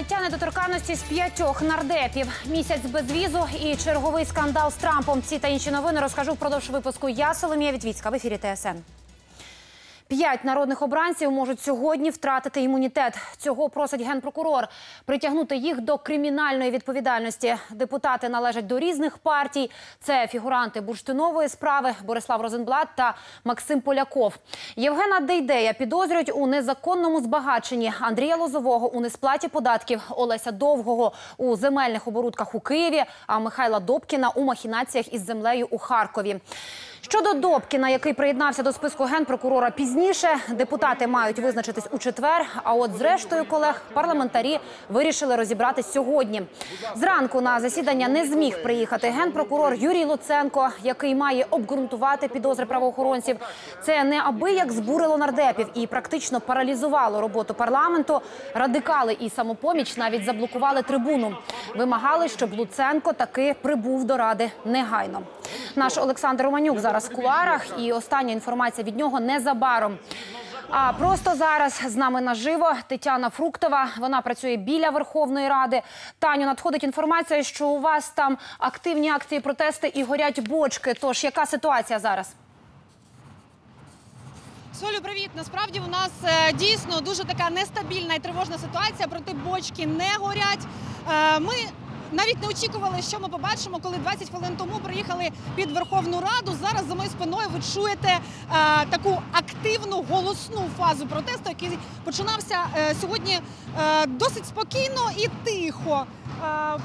Зняття недоторканності з п'ятьох нардепів, місяць без візу і черговий скандал з Трампом. Ці та інші новини розкажу впродовж випуску. Я Соломія Вітвіцька в ефірі ТСН. П'ять народних обранців можуть сьогодні втратити імунітет. Цього просить генпрокурор притягнути їх до кримінальної відповідальності. Депутати належать до різних партій. Це фігуранти бурштинової справи Борислав Розенблат та Максим Поляков. Євгена Дейдея підозрюють у незаконному збагаченні. Андрія Лозового у несплаті податків, Олеся Довгого у земельних оборудках у Києві, а Михайла Добкіна у махінаціях із землею у Харкові. Щодо Добкіна, який приєднався до списку генпрокурора пізніше, депутати мають визначитись у четвер. А от з рештою колег парламентарі вирішили розібратись сьогодні. Зранку на засідання не зміг приїхати генпрокурор Юрій Луценко, який має обґрунтувати підозри правоохоронців. Це неабияк збурило нардепів і практично паралізувало роботу парламенту. Радикали і самопоміч навіть заблокували трибуну. Вимагали, щоб Луценко таки прибув до ради негайно. Наш Олександр Романюк зараз в куларах, і остання інформація від нього незабаром. А просто зараз з нами наживо Тетяна Фруктова. Вона працює біля Верховної Ради. Таню надходить інформація, що у вас там активні акції протести і горять бочки. Тож яка ситуація зараз? Солю, привіт. Насправді у нас е, дійсно дуже така нестабільна і тривожна ситуація. Проте бочки не горять. Е, Ми навіть не очікували, що ми побачимо, коли 20 хвилин тому приїхали під Верховну Раду. Зараз за моєю спиною ви чуєте е, таку активну голосну фазу протесту, який починався е, сьогодні е, досить спокійно і тихо. Е,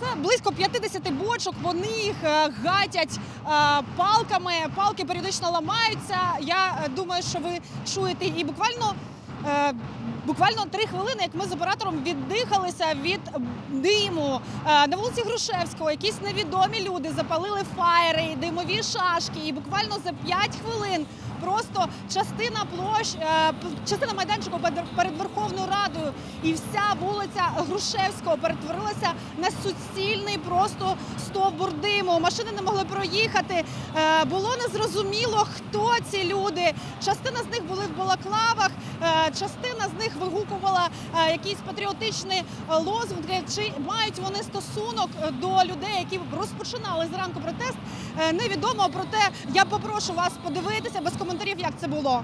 це близько 50 бочок. Вони їх е, гатять е, палками. Палки періодично ламаються. Я е, думаю, що ви чуєте і буквально. Е, Буквально три хвилини, як ми з оператором віддихалися від диму Е, на вулиці Грушевського. Якісь невідомі люди запалили фаєри, димові шашки, і буквально за п'ять хвилин просто частина площ, е, частина майданчику перед- Верховною Радою і вся вулиця Грушевського перетворилася на суцільний просто стовбур диму. Машини не могли проїхати. Е, Було незрозуміло, хто ці люди. Частина з них були в балаклавах, е, частина з них вигукувала якісь патріотичні лозунги. Чи мають вони стосунок до людей, які розпочинали зранку протест? Невідомо. Проте я попрошу вас подивитися без коментарів, як це було.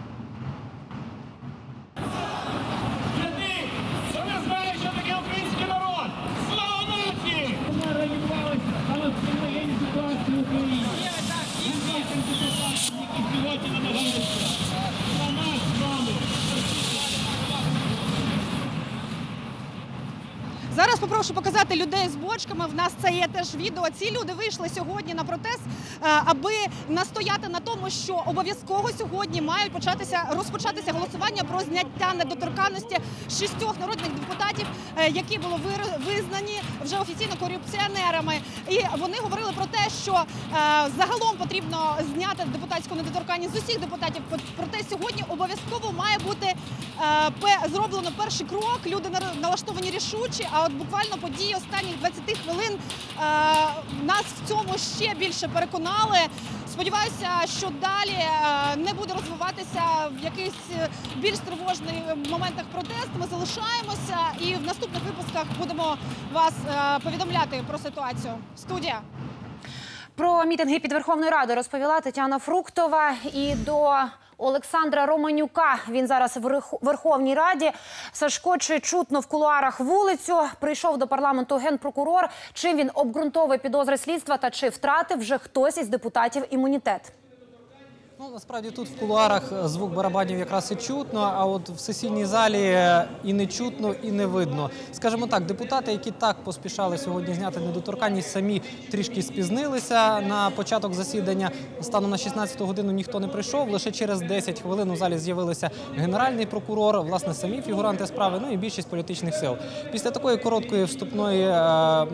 Святий, що не знає, що таке український народ! Слава нації! Ми реалізувалися, але в воєнній ситуації в Україні. Інвестор депутатів, які сьогодні намагаються на нас з вами. Зараз попрошу показати людей з бочками. В нас це є теж відео. Ці люди вийшли сьогодні на протест, е, аби настояти на тому, що обов'язково сьогодні мають початися розпочатися голосування про зняття недоторканності шістьох народних депутатів, е, які були визнані вже офіційно корупціонерами. І вони говорили про те, що е, загалом потрібно зняти депутатську недоторканність з усіх депутатів. Проте сьогодні обов'язково має бути зроблено перший крок. Люди налаштовані рішучі. А буквально події останніх 20 хвилин е, нас в цьому ще більше переконали. Сподіваюся, що далі е, не буде розвиватися в якихось е, більш тривожних моментах протест. Ми залишаємося і в наступних випусках будемо вас повідомляти про ситуацію. Студія. Про мітинги під Верховною Радою розповіла Тетяна Фруктова і до Олександра Романюка. Він зараз в Верх- Верховній Раді. Сашко, чи чутно в кулуарах вулицю прийшов до парламенту генпрокурор. Чим він обґрунтовує підозри слідства та чи втратив вже хтось із депутатів імунітет? Ну насправді тут в кулуарах е, звук барабанів якраз і чутно, а от в сесійній залі е, і не чутно, і не видно. Скажімо так, депутати, які так поспішали сьогодні зняти недоторканність, самі трішки спізнилися на початок засідання. Станом на 16 годину ніхто не прийшов. Лише через 10 хвилин у залі з'явилися генеральний прокурор, власне, самі фігуранти справи, ну і більшість політичних сил. Після такої короткої вступної е, е,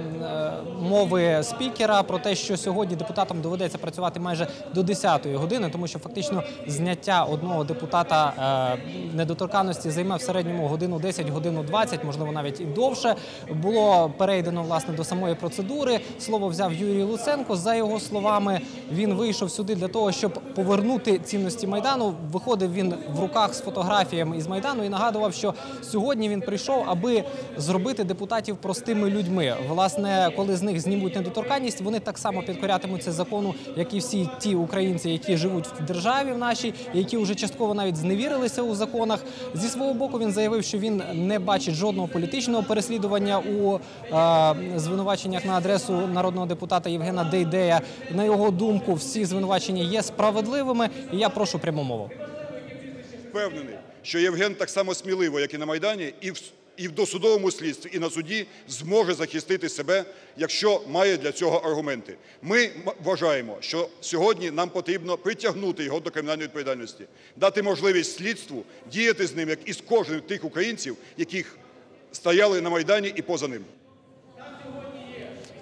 мови спікера про те, що сьогодні депутатам доведеться працювати майже до 10-ї години, тому що фактично зняття одного депутата е, недоторканності займе в середньому годину 10, годину 20, можливо, навіть і довше. Було перейдено власне до самої процедури. Слово взяв Юрій Луценко. За його словами, Він вийшов сюди для того, щоб повернути цінності майдану. Виходив він в руках з фотографіями із майдану і нагадував, що сьогодні він прийшов, аби зробити депутатів простими людьми. Власне, коли з них знімуть недоторканність, вони так само підкорятимуться закону, як і всі ті українці, які живуть державі в нашій, які вже частково навіть зневірилися у законах. Зі свого боку він заявив, що він не бачить жодного політичного переслідування у е, звинуваченнях на адресу народного депутата Євгена Дейдея. На його думку, всі звинувачення є справедливими. І я прошу пряму мову. впевнений, що Євген так само сміливо, як і на Майдані, і в, і в досудовому слідстві, і на суді зможе захистити себе, якщо має для цього аргументи. Ми вважаємо, що сьогодні нам потрібно притягнути його до кримінальної відповідальності, дати можливість слідству діяти з ним, як і з кожним тих українців, яких стояли на Майдані і поза ним.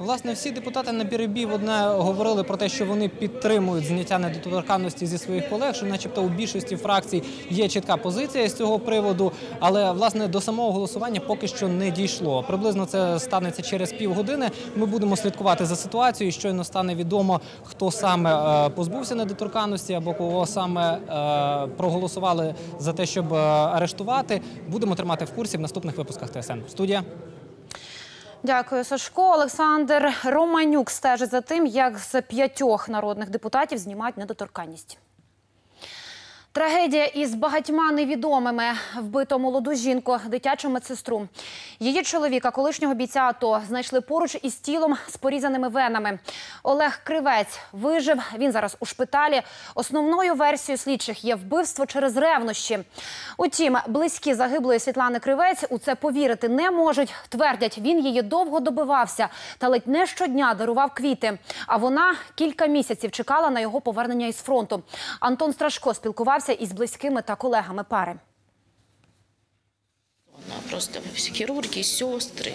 Власне, всі депутати на перебій одне говорили про те, що вони підтримують зняття недоторканності зі своїх колег, що, начебто, у більшості фракцій є чітка позиція з цього приводу. Але власне до самого голосування поки що не дійшло. Приблизно це станеться через півгодини. Ми будемо слідкувати за ситуацією. Щойно стане відомо, хто саме е, позбувся недоторканності або кого саме е, проголосували за те, щоб е, арештувати. Будемо тримати в курсі в наступних випусках ТСН. Студія. Дякую, Сашко. Олександр Романюк стежить за тим, як з п'ятьох народних депутатів знімають недоторканність. Трагедія із багатьма невідомими вбито молоду жінку, дитячу медсестру. Її чоловіка, колишнього бійця АТО, знайшли поруч із тілом з порізаними венами. Олег Кривець вижив. Він зараз у шпиталі. Основною версією слідчих є вбивство через ревнощі. Утім, близькі загиблої Світлани Кривець у це повірити не можуть. Твердять, він її довго добивався та ледь не щодня дарував квіти. А вона кілька місяців чекала на його повернення із фронту. Антон Страшко спілкувався із близькими та колегами пари. Просто все хирурги, сестры,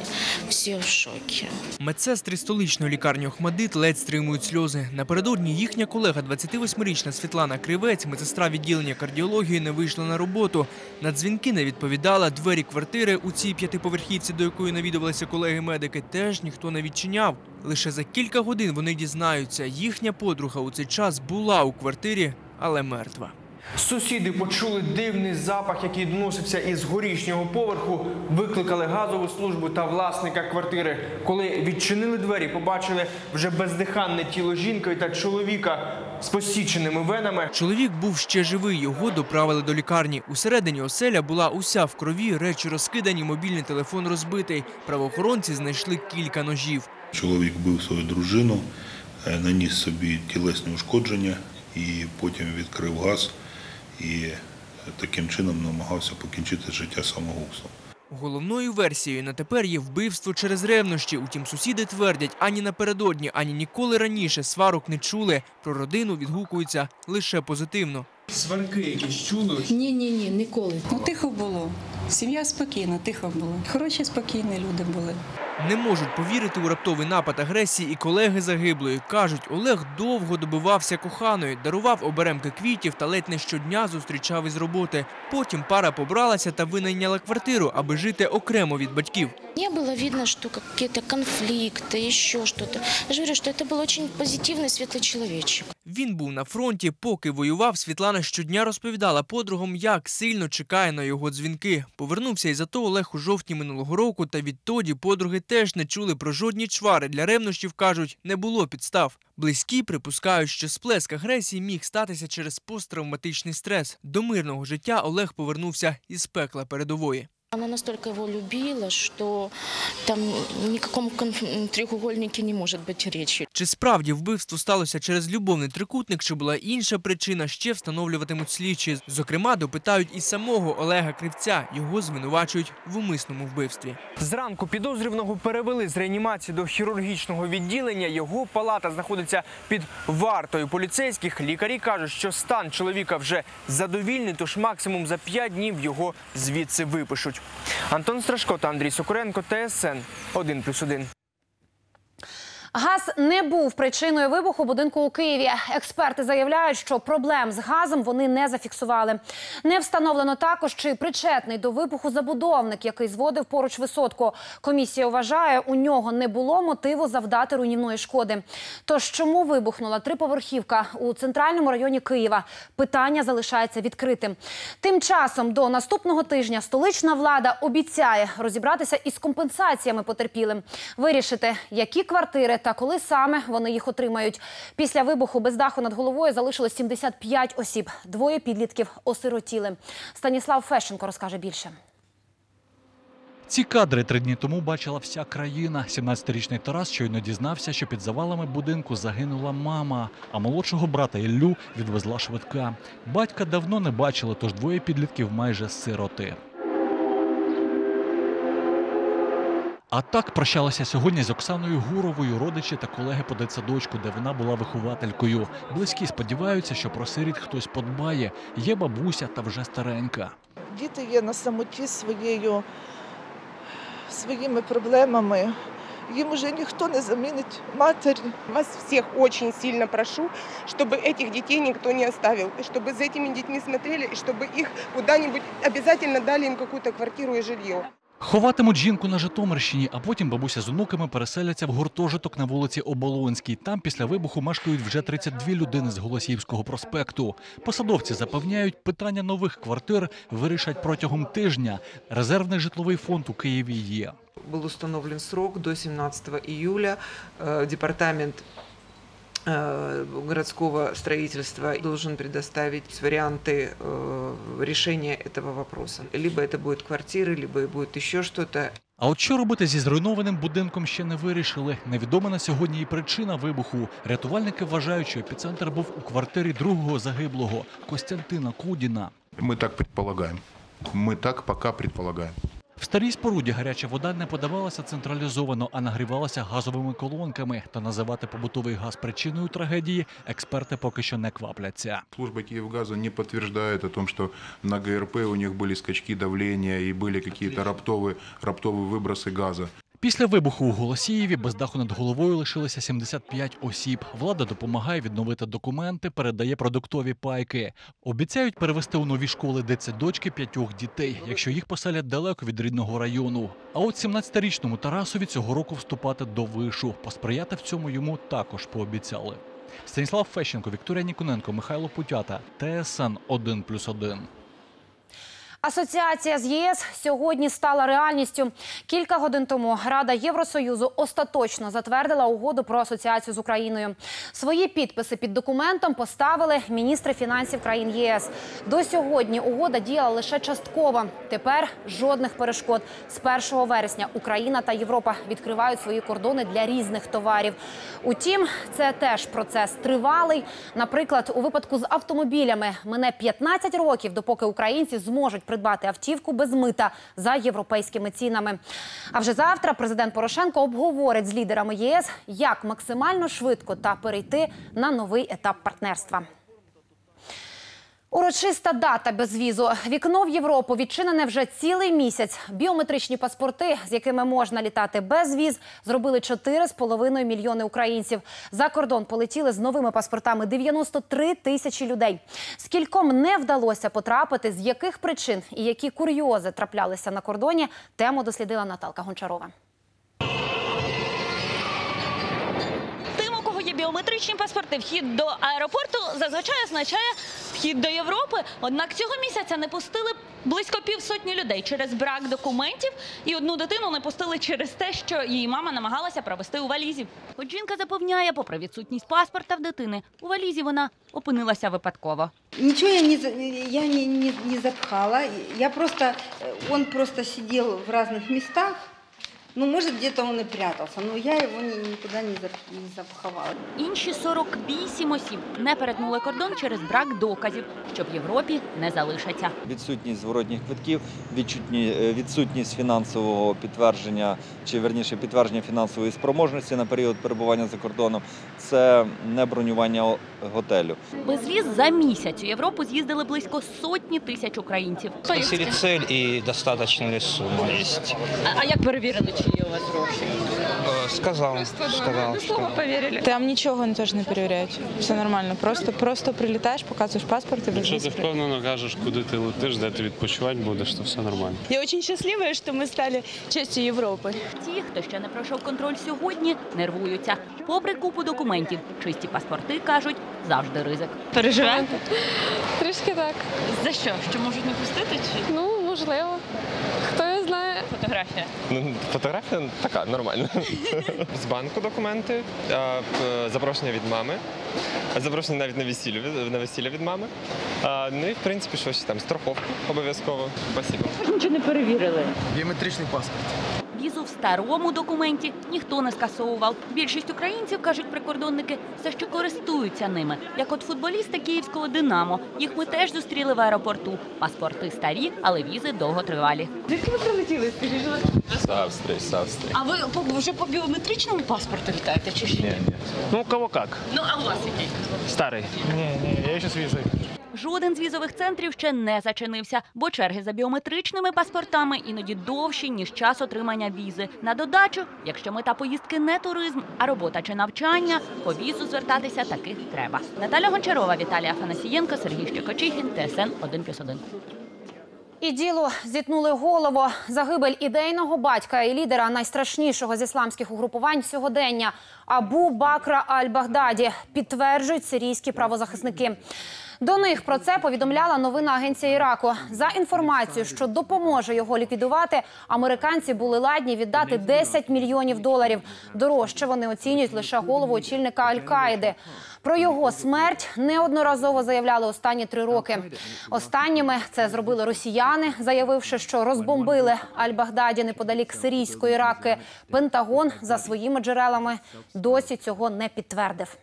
все в шоке. Медсестри столичної лікарні Охмадит ледь стримують сльози. Напередодні їхня колега, 28-річна Світлана Кривець, медсестра відділення кардіології, не вийшла на роботу. На дзвінки не відповідала. Двері квартири у цій п'ятиповерхівці, до якої навідувалися колеги-медики, теж ніхто не відчиняв. Лише за кілька годин вони дізнаються, їхня подруга у цей час була у квартирі, але мертва. Сусіди почули дивний запах, який доносився із горішнього поверху, викликали газову службу та власника квартири. Коли відчинили двері, побачили вже бездиханне тіло жінки та чоловіка з посіченими венами. Чоловік був ще живий, його доправили до лікарні. Усередині оселя була уся в крові, речі розкидані, мобільний телефон розбитий. Правоохоронці знайшли кілька ножів. Чоловік бив свою дружину, е, наніс собі тілесні ушкодження і потім відкрив газ і таким чином намагався покінчити життя самогубством. Головною версією на тепер є вбивство через ревнощі. Утім, сусіди твердять, ані напередодні, ані ніколи раніше сварок не чули. Про родину відгукуються лише позитивно. Сварки якісь чули. Ні, ні, ні, ніколи. Ну, тихо було. Сім'я спокійна, тихо було. Хороші, спокійні люди були. Не можуть повірити у раптовий напад агресії і колеги загиблої. Кажуть, Олег довго добивався коханої, дарував оберемки квітів та ледь не щодня зустрічав із роботи. Потім пара побралася та винайняла квартиру, аби жити окремо від батьків. Не было видно, что какие-то конфликты, еще что-то. Я же говорю, что это был очень позитивный, светлый человечек. Він був на фронті, поки воював. Світлана щодня розповідала подругам, як сильно чекає на його дзвінки. Повернувся із АТО Олег у жовтні минулого року, та відтоді подруги теж не чули про жодні чвари. Для ревнощів кажуть, не було підстав. Близькі припускають, що сплеск агресії міг статися через посттравматичний стрес. До мирного життя Олег повернувся із пекла передової. Она настолько его любила, что там ни о треугольнике не может быть речи. Чи справді вбивство сталося через любовний трикутник, чи була інша причина, ще встановлюватимуть слідчі. Зокрема, допитають і самого Олега Кривця. Його звинувачують в умисному вбивстві. Зранку підозрюваного перевели з реанімації до хірургічного відділення. Його палата знаходиться під вартою поліцейських. Лікарі кажуть, що стан чоловіка вже задовільний, тож максимум за 5 днів його звідси випишуть. Антон Страшко та Андрій Сокуренко ТСН 1+,1. Газ не був причиною вибуху будинку у Києві. Експерти заявляють, що проблем з газом вони не зафіксували. Не встановлено також, чи причетний до вибуху забудовник, який зводив поруч висотку. Комісія вважає, у нього не було мотиву завдати руйнівної шкоди. Тож чому вибухнула триповерхівка у центральному районі Києва? Питання залишається відкритим. Тим часом до наступного тижня столична влада обіцяє розібратися із компенсаціями потерпілим, вирішити, які квартири та коли саме вони їх отримають. Після вибуху без даху над головою залишилось 75 осіб. Двоє підлітків осиротіли. Станіслав Фещенко розкаже більше. Ці кадри три дні тому бачила вся країна. 17-річний Тарас щойно дізнався, що під завалами будинку загинула мама, а молодшого брата Іллю відвезла швидка. Батька давно не бачили, тож двоє підлітків майже сироти. А так прощалася сьогодні з Оксаною Гуровою, родичі та колеги по дитсадочку, де вона була вихователькою. Близькі сподіваються, що про сиріт хтось подбає. Є бабуся та вже старенька. Діти є на самоті своєю, своїми проблемами. Їм уже ніхто не замінить матері. Вас всех очень сильно прошу, чтобы этих детей никто не оставил, и чтобы за этими детьми смотрели, и чтобы их куда-нибудь обязательно дали им какую-то квартиру и жилье. Ховатимуть жінку на Житомирщині, а потім бабуся з онуками переселяться в гуртожиток на вулиці Оболонській. Там після вибуху мешкають вже 32 людини з Голосіївського проспекту. Посадовці запевняють, питання нових квартир вирішать протягом тижня. Резервний житловий фонд у Києві є. был установлен срок до 17 июля. Э, Департамент э, городского строительства должен предоставить варианты э, решения этого вопроса. Либо это будут квартиры, либо будет еще что-то. А от що робити зі зруйнованим будинком ще не вирішили. Невідома на сьогодні і причина вибуху. Рятувальники вважають, що епіцентр був у квартирі другого загиблого Костянтина Кудіна. Мы так предполагаем. Мы так пока предполагаем. В старій споруді гаряча вода не подавалася централізовано, а нагрівалася газовими колонками. Та називати побутовий газ причиною трагедії експерти поки що не квапляться. Служба Киевгаза не подтверждает о том, что на ГРП у них были скачки давления и были какие-то раптовые, раптовые выбросы газа. Після вибуху у Голосіїві без даху над головою лишилося 75 осіб. Влада допомагає відновити документи, передає продуктові пайки. Обіцяють перевести у нові школи дитсадочки п'ятьох дітей, якщо їх поселять далеко від рідного району. А от 17-річному Тарасові цього року вступати до вишу. Посприяти в цьому йому також пообіцяли. Станіслав Фещенко, Вікторія Ніконенко, Михайло Путята, ТСН 1+,1. Асоціація з ЄС сьогодні стала реальністю. Кілька годин тому Рада Євросоюзу остаточно затвердила угоду про асоціацію з Україною. Свої підписи під документом поставили міністри фінансів країн ЄС. До сьогодні угода діяла лише частково. Тепер жодних перешкод. З 1 вересня Україна та Європа відкривають свої кордони для різних товарів. Утім, це теж процес тривалий. Наприклад, у випадку з автомобілями мине 15 років, допоки українці зможуть придбати автівку без мита за європейськими цінами. А вже завтра президент Порошенко обговорить з лідерами ЄС, як максимально швидко та перейти на новий етап партнерства. Урочиста дата безвізу. Вікно в Європу відчинене вже цілий місяць. Біометричні паспорти, з якими можна літати без віз, зробили 4,5 мільйони українців. За кордон полетіли з новими паспортами 93 тисячі людей. Скільком не вдалося потрапити, з яких причин і які курйози траплялися на кордоні, тему дослідила Наталка Гончарова. Кого паспорти, вхід до аеропорту зазвичай означає вхід до Європи. Однак цього місяця не пустили близько півсотні людей через брак документів, і одну дитину не пустили через те, що її мама намагалася провести у валізі. От жінка запевняє, попри відсутність паспорта в дитини, у валізі вона опинилася випадково. Ничего я не, я не, не, не запхала. Я просто, э, он просто сидел в разных местах. Ну, может, где-то он и прятался, но я его ни- никуда не, зап- не запховала. Інші 48 осіб не перетнули кордон через брак доказів, що в Європі не залишаться. Відсутність зворотніх квитків, відчутні- е, відсутність фінансового підтвердження, чи верніше підтвердження фінансової спроможності на період перебування за кордоном, це не бронювання готелю. Безвіз за місяць у Європу з'їздили близько сотні тисяч українців. Спросили цель и достаточно ли сумма. А, а як перевірили, чи є у вас гроші? Сказал, сказал. слово повірили. Там нічого теж не перевіряють. Все нормально. Просто просто прилітаєш, показуєш паспорт і без Якщо ти впевнено кажеш, куди ти летиш, де ти відпочивати будеш, то все нормально. Я дуже щаслива, що ми стали частю Європи. Ті, хто ще не пройшов контроль сьогодні, нервуються. Попри купу документів, чисті паспорти кажуть завжди ризик. Переживаєте? Трішки так. За що? Що можуть не пустити? Чи Ну, можливо. Фотографія? Ну, фотографія така нормальна. З банку документи, запрошення від мами, запрошення навіть на весілля від на весілля від мами. Ну і в принципі, що ще там страховку обов'язково. Спасибо. Нічого не перевірили. Біометричний паспорт. Візу в старому документі ніхто не скасовував. Більшість українців, кажуть прикордонники, все ще користуються ними. Як от футболісти київського Динамо. Їх ми теж зустріли в аеропорту. Паспорти старі, але візи довготривалі. Звідки ви прилетіли? З Австрії, з Австрії. А ви вже по біометричному паспорту літаєте чи ще ні? ні? Ну, у кого как. Ну, а у вас який? Старий. Ні, ні, я ще з візою. Жоден з візових центрів ще не зачинився, бо черги за біометричними паспортами іноді довші, ніж час отримання візи. На додачу, якщо мета поїздки не туризм, а робота чи навчання, по візу звертатися таки треба. Наталя Гончарова, Віталій Афанасієнко, Сергій Щекочихін, ТСН 1+,1. І діло зітнули голову. Загибель ідейного батька і лідера найстрашнішого з ісламських угрупувань сьогодення Абу Бакра Аль-Багдаді підтверджують сирійські правозахисники. До них про це повідомляла новина агенція Іраку. За інформацією, що допоможе його ліквідувати, американці були ладні віддати 10 мільйонів доларів. Дорожче вони оцінюють лише голову очільника Аль-Каїди. Про його смерть неодноразово заявляли останні три роки. Останніми це зробили росіяни, заявивши, що розбомбили Аль-Багдаді неподалік сирійської раки. Пентагон за своїми джерелами досі цього не підтвердив.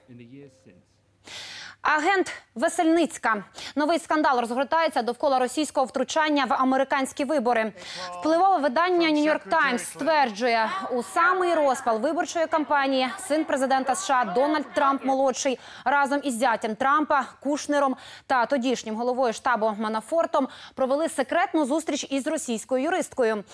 Агент Весельницька. Новий скандал розгортається довкола російського втручання в американські вибори. Впливове видання Нью-Йорк Таймс стверджує, у самий розпал виборчої кампанії син президента США Дональд Трамп молодший разом із зятям Трампа Кушнером та тодішнім головою штабу Манафортом провели секретну зустріч із російською юристкою.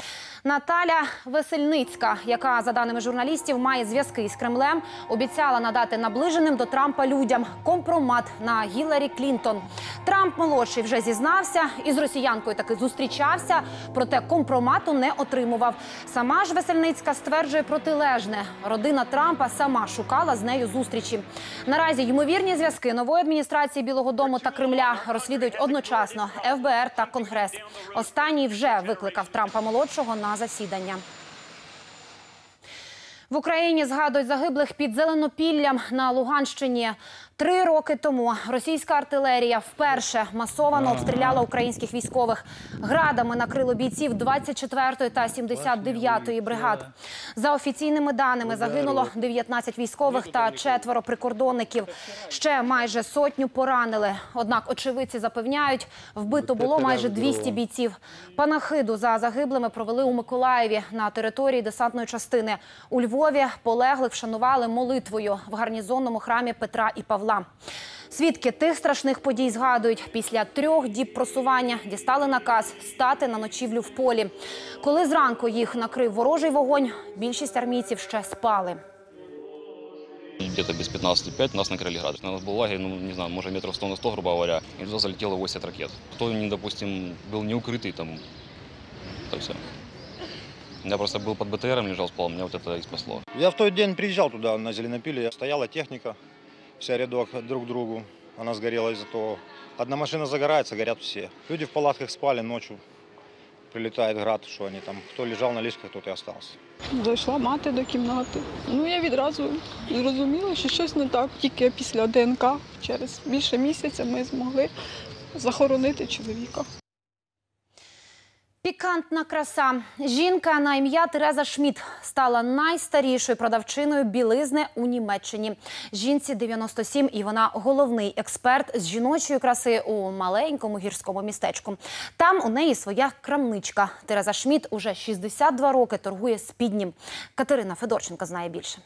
Наталя Весельницька, яка за даними журналістів має зв'язки із Кремлем, обіцяла надати наближеним до Трампа людям компромат на Гіларі Клінтон. Трамп молодший вже зізнався і з росіянкою таки зустрічався, проте компромату не отримував. Сама ж Весельницька стверджує протилежне. Родина Трампа сама шукала з нею зустрічі. Наразі ймовірні зв'язки нової адміністрації Білого Дому та Кремля розслідують одночасно ФБР та Конгрес. Останній вже викликав Трампа молодшого на засідання. В Україні згадують загиблих під Зеленопіллям на Луганщині. Три роки тому російська артилерія вперше масовано обстріляла українських військових. Градами накрило бійців 24-ї та 79-ї бригад. За офіційними даними загинуло 19 військових та четверо прикордонників. Ще майже сотню поранили. Однак очевидці запевняють, вбито було майже 200 бійців. Панахиду за загиблими провели у Миколаєві на території десантної частини. У Львові полеглих вшанували молитвою в гарнізонному храмі Петра і Павла. Свідки тих страшних подій згадують, після трьох діб просування дістали наказ стати на ночівлю в полі. Коли зранку їх накрив ворожий вогонь, більшість армійців ще спали. Где-то без 15.05 нас накрыли градус. У нас был лагерь, ну, не знаю, может, метров 100 на 100, грубо говоря, и туда залетело 80 ракет. Кто, не, допустим, был не укрытый, там, это все. Я просто был под БТРом, лежал, спал, меня вот это и спасло. Я в тот день приезжал туда, на Зеленопиле, стояла техника, вся рядок друг к другу. Она сгорела из-за того. Одна машина загорается, горят все. Люди в палатках спали ночью. Прилетает град, что они там, кто лежал на ліжках, тот і остався. Зайшла мати до кімнати. Ну я відразу зрозуміла, що щось не так. Тільки після ДНК через більше місяця ми змогли захоронити чоловіка. Пікантна краса. Жінка на ім'я Тереза Шмідт стала найстарішою продавчиною білизни у Німеччині. Жінці 97 і вона головний експерт з жіночої краси у маленькому гірському містечку. Там у неї своя крамничка. Тереза Шмідт уже 62 роки торгує спіднім. Катерина Федорченко знає більше.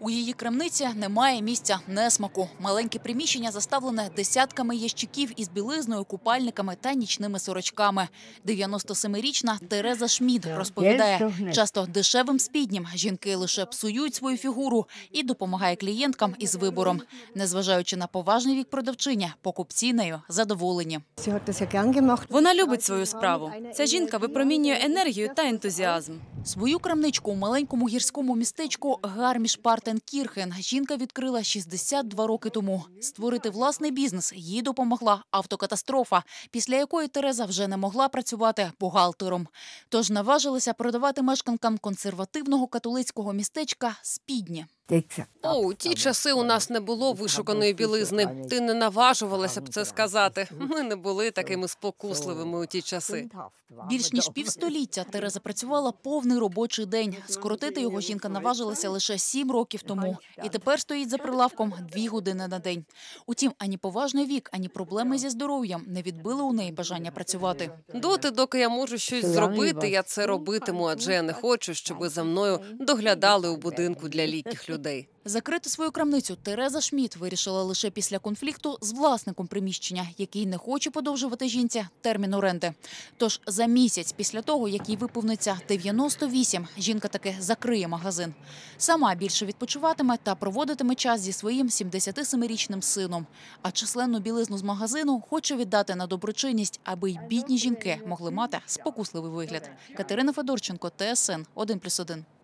У її крамниці немає місця несмаку. Маленьке приміщення заставлене десятками ящиків із білизною, купальниками та нічними сорочками. 97-річна Тереза Шмід розповідає, часто дешевим спіднім жінки лише псують свою фігуру і допомагає клієнткам із вибором. Незважаючи на поважний вік продавчиня, покупці нею задоволені. Вона любить свою справу. Ця жінка випромінює енергію та ентузіазм. Свою крамничку у маленькому гірському містечку Гарміш-Партенкірхен жінка відкрила 62 роки тому. Створити власний бізнес їй допомогла автокатастрофа, після якої Тереза вже не могла працювати бухгалтером. Тож наважилася продавати мешканкам консервативного католицького містечка спідні. О, у ті часи у нас не було вишуканої білизни. Ти не наважувалася б це сказати. Ми не були такими спокусливими у ті часи. Більш ніж півстоліття Тереза працювала повний робочий день. Скоротити його жінка наважилася лише сім років тому. І тепер стоїть за прилавком дві години на день. Утім, ані поважний вік, ані проблеми зі здоров'ям не відбили у неї бажання працювати. Доти, доки я можу щось зробити, я це робитиму, адже я не хочу, щоб за мною доглядали у будинку для літніх людей. Закрити свою крамницю Тереза Шміт вирішила лише після конфлікту з власником приміщення, який не хоче подовжувати жінці термін оренди. Тож за місяць після того, як їй виповниться 98, жінка таки закриє магазин. Сама більше відпочиватиме та проводитиме час зі своїм 77-річним сином. А численну білизну з магазину хоче віддати на доброчинність, аби й бідні жінки могли мати спокусливий вигляд. Катерина Федорченко, ТСН 1+,1.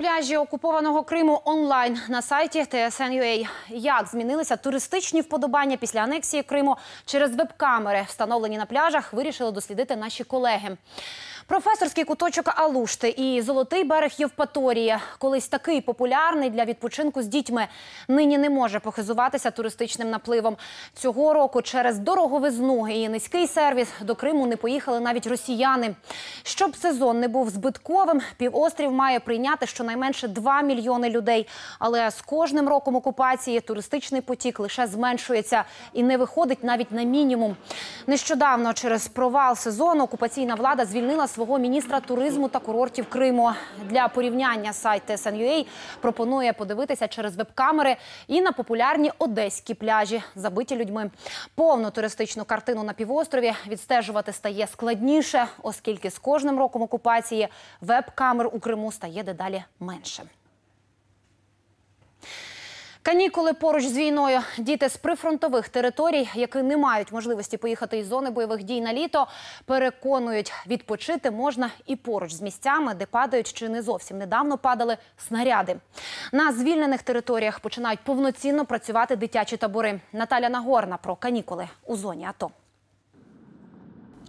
Пляжі окупованого Криму онлайн на сайті TSN.ua. Як змінилися туристичні вподобання після анексії Криму через веб-камери, встановлені на пляжах, вирішили дослідити наші колеги. Професорський куточок Алушти і золотий берег Євпаторії, колись такий популярний для відпочинку з дітьми, нині не може похизуватися туристичним напливом. Цього року через дороговизну і низький сервіс до Криму не поїхали навіть росіяни. Щоб сезон не був збитковим, півострів має прийняти щонайменше 2 мільйони людей. Але з кожним роком окупації туристичний потік лише зменшується і не виходить навіть на мінімум. Нещодавно через провал сезону окупаційна влада звільнила свого міністра туризму та курортів Криму. Для порівняння сайт TSN.ua пропонує подивитися через веб-камери і на популярні одеські пляжі, забиті людьми. Повну туристичну картину на півострові відстежувати стає складніше, оскільки з кожним роком окупації веб-камер у Криму стає дедалі менше. Канікули поруч з війною. Діти з прифронтових територій, які не мають можливості поїхати із зони бойових дій на літо, переконують, відпочити можна і поруч з місцями, де падають чи не зовсім недавно падали снаряди. На звільнених територіях починають повноцінно працювати дитячі табори. Наталя Нагорна про канікули у зоні АТО.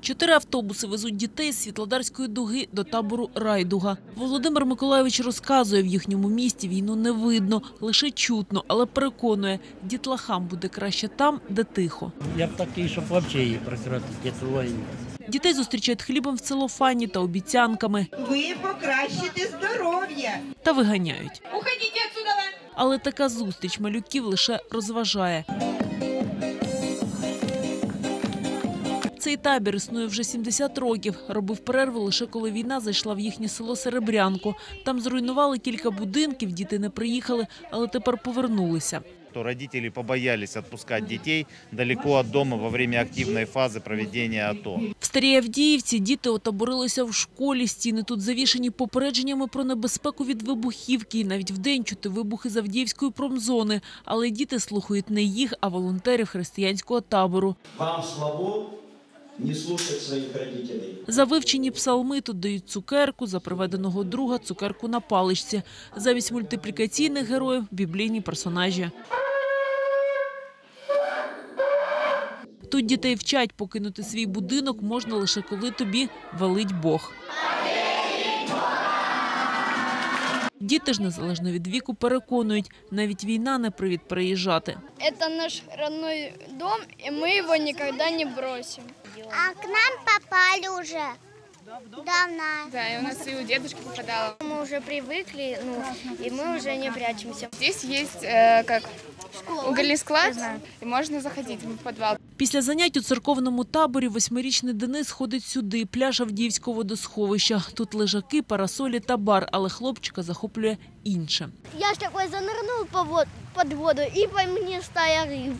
Чотири автобуси везуть дітей з Світлодарської дуги до табору Райдуга. Володимир Миколайович розказує, в їхньому місті війну не видно, лише чутно, але переконує, дітлахам буде краще там, де тихо. Я б такий, щоб взагалі її прекратити, цю війну. Дітей зустрічають хлібом в целофані та обіцянками Ви покращите здоров'я. та виганяють. Уходіть отсюда! Але така зустріч малюків лише розважає. Цей табір існує вже 70 років. Робив перерву лише коли війна зайшла в їхнє село Серебрянку. Там зруйнували кілька будинків, діти не приїхали, але тепер повернулися. то родители побоялись отпускать детей далеко от дома во время активной фазы проведения АТО. В Старій Авдіївці діти отаборилися в школі. Стіни тут завішані попередженнями про небезпеку від вибухівки. І навіть вдень чути вибухи з Авдіївської промзони. Але діти слухають не їх, а волонтерів християнського табору. Вам слабо не слушать своих родителей. За вивчені псалми тут дають цукерку, за приведеного друга цукерку на паличці. Замість мультиплікаційних героїв – біблійні персонажі. Тут дітей вчать покинути свій будинок можна лише коли тобі велить Бог. Діти ж незалежно від віку переконують, навіть війна не привід приїжджати. Це наш родной дом, і ми його ніколи не бросимо. А к нам попали уже. Давно. Да, и у нас и у дедушки попадало. Мы уже привыкли, ну, и мы уже не прячемся. Здесь есть э, как угольный склад, и можно заходить в подвал. Після занять у церковному таборі восьмирічний Денис ходить сюди, пляж Авдіївського водосховища. Тут лежаки, парасолі та бар, але хлопчика захоплює інше. Я ж такой занырнул по вод- под воду, и по мне стая рыб.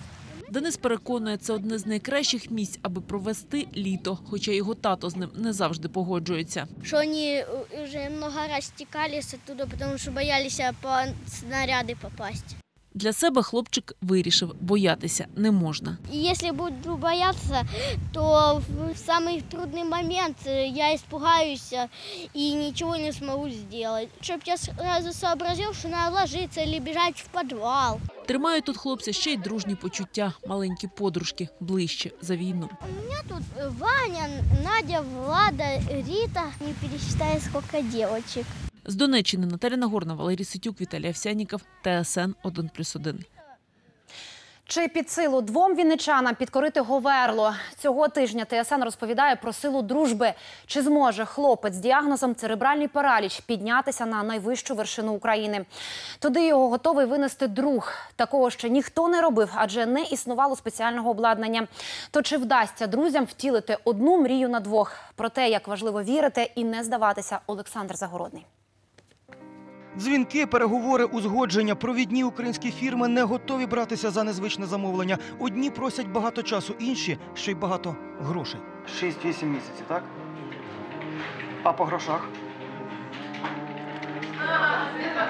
Денис переконує, це одне з найкращих місць, аби провести літо, хоча його тато з ним не завжди погоджується. Что они э, уже много раз стекались оттуда, потому что боялись э, по снаряды попасть. Для себе хлопчик вирішив, боятися не можна. И если буду бояться, то в самый трудный момент э, я испугаюсь э, и ничего не смогу сделать. Чтоб я сразу сообразил, что надо ложиться или бежать в подвал. Тримають тут хлопця ще й дружні почуття, маленькі подружки, ближче за війну. У меня тут э, Ваня, Надя, Влада, Рита. Не пересчитаю, сколько девочек. З Донеччини Наталя Нагорна, Валерій Ситюк, Віталій Овсяніков, ТСН 1+,1. Чи під силу двом вінничанам підкорити Говерло? Цього тижня ТСН розповідає про силу дружби. Чи зможе хлопець з діагнозом церебральний параліч піднятися на найвищу вершину України? Туди його готовий винести друг. Такого ще ніхто не робив, адже не існувало спеціального обладнання. То чи вдасться друзям втілити одну мрію на двох? Про те, як важливо вірити і не здаватися, Олександр Загородний. Дзвінки, переговори, узгодження. Провідні українські фірми не готові братися за незвичне замовлення. Одні просять багато часу, інші ще й багато грошей. 6-8 місяців, так? А по грошах?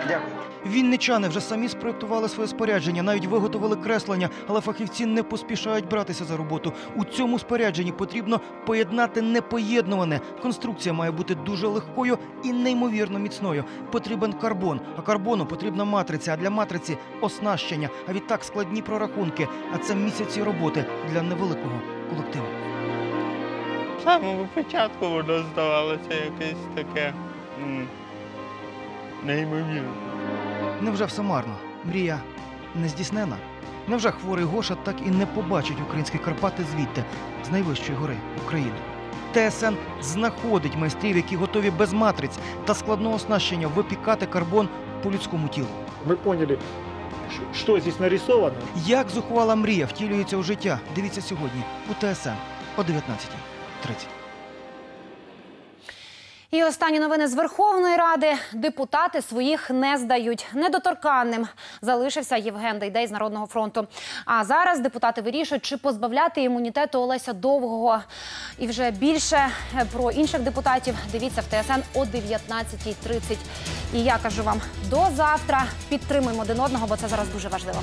Дякую. Вінничани вже самі спроектували своє спорядження, навіть виготовили креслення, але фахівці не поспішають братися за роботу. У цьому спорядженні потрібно поєднати непоєднуване. Конструкція має бути дуже легкою і неймовірно міцною. Потрібен карбон, а карбону потрібна матриця. А для матриці оснащення. А відтак складні прорахунки. А це місяці роботи для невеликого колективу. З самого початку воно здавалося якесь таке м, неймовірне. Невже все марно? Мрія не здійснена? Невже хворий Гоша так і не побачить українські Карпати звідти, з найвищої гори України? ТСН знаходить майстрів, які готові без матриць та складного оснащення випікати карбон по людському тілу. Мы поняли, что здесь нарисовано. Як зухвала мрія втілюється у життя? Дивіться сьогодні у ТСН о 19.30. І останні новини з Верховної Ради. Депутати своїх не здають. Недоторканним залишився Євген Дейдей з Народного фронту. А зараз депутати вирішують, чи позбавляти імунітету Олеся Довгого. І вже більше про інших депутатів дивіться в ТСН о 19.30. І я кажу вам до завтра. Підтримуємо один одного, бо це зараз дуже важливо.